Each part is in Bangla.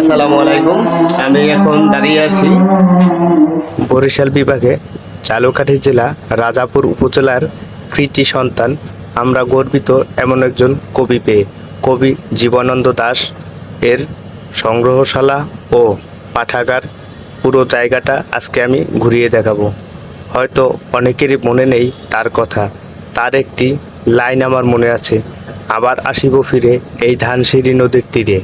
আসসালামু আলাইকুম। আমি এখন দাঁড়িয়ে আছি বরিশাল বিভাগে চালুকাঠি জেলা রাজাপুর উপজেলার কৃতি সন্তান। আমরা গর্বিত এমন একজন কবি পেয়ে, কবি জীবনানন্দ দাস এর সংগ্রহশালা ও পাঠাগার পুরো জায়গাটা আজকে আমি ঘুরিয়ে দেখাবো। হয়তো অনেকেরই মনে নেই তার কথা, তার একটি লাইন আমার মনে আছে, আবার আসিব ফিরে এই ধানসিঁড়ি নদীর তীরে।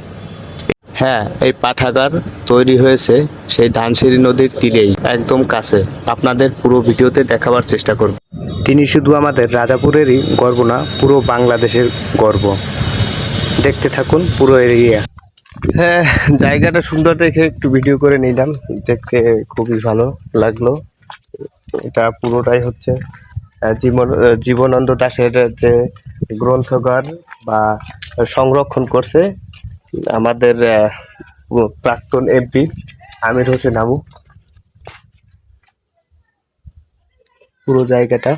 হ্যাঁ এই পাঠাগার তৈরি হয়েছে সেই ধানসিঁড়ি নদীর তীরেই একদম কাছে। আপনাদের পুরো ভিডিওতে দেখাবার চেষ্টা করব। তিনি শুধু আমাদের রাজাপুরেরই গর্ব না পুরো বাংলাদেশের গর্ব। দেখতে থাকুন পুরো এরিয়া। হ্যাঁ জায়গাটা সুন্দর দেখে একটু ভিডিও করে নিলাম। দেখতে খুবই ভালো লাগল। এটা পুরোটাই হচ্ছে জীবন জীবনানন্দ দাশের যে গ্রন্থগার বা সংরক্ষণ করছে আমাদের প্রাক্তন এমপি আমির হোসেন আমু। পুরো জায়গাটা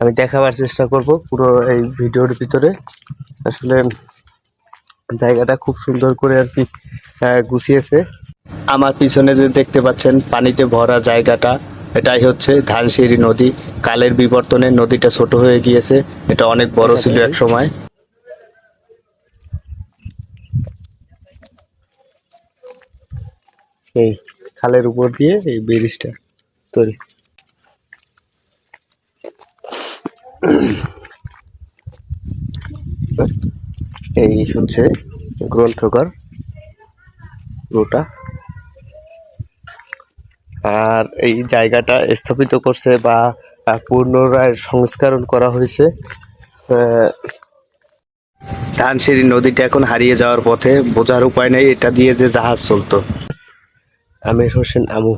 আমি দেখাবার চেষ্টা করব পুরো এই ভিডিওর ভিতরে। আসলে জায়গাটা খুব সুন্দর করে আর কি আহ, গুছিয়েছে। আমার পিছনে যে দেখতে পাচ্ছেন পানিতে ভরা জায়গাটা এটাই হচ্ছে ধানসিঁড়ি নদী। কালের বিবর্তনে নদীটা ছোট হয়ে গিয়েছে। এটা অনেক বড় ছিল এক সময়। এই খালের উপর দিয়ে এই ব্রিজটা তৈরি। এই হচ্ছে গ্রন্থকার পুরোটা আর এই জায়গাটা স্থাপিত করছে বা পুনরায় সংস্করণ করা হয়েছে ধানসিঁড়ি নদীটা এখন হারিয়ে যাওয়ার পথে বোঝার উপায় নেই, এটা দিয়ে যে জাহাজ চলতো। আমির হোসেন আমু।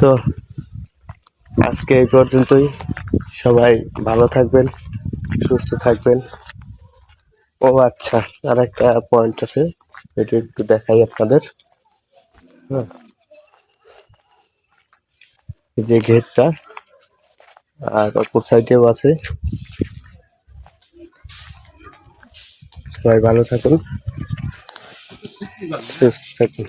তো আজকে এই পর্যন্তই। সবাই ভালো থাকবেন, সুস্থ থাকবেন। ও আচ্ছা আর একটা পয়েন্ট আছে, এটা একটু দেখাই আপনাদের। হ্যাঁ। যে গেটটা আর অপর সাইডেও আছে। সবাই ভালো থাকুন। সুস্থ থাকুন।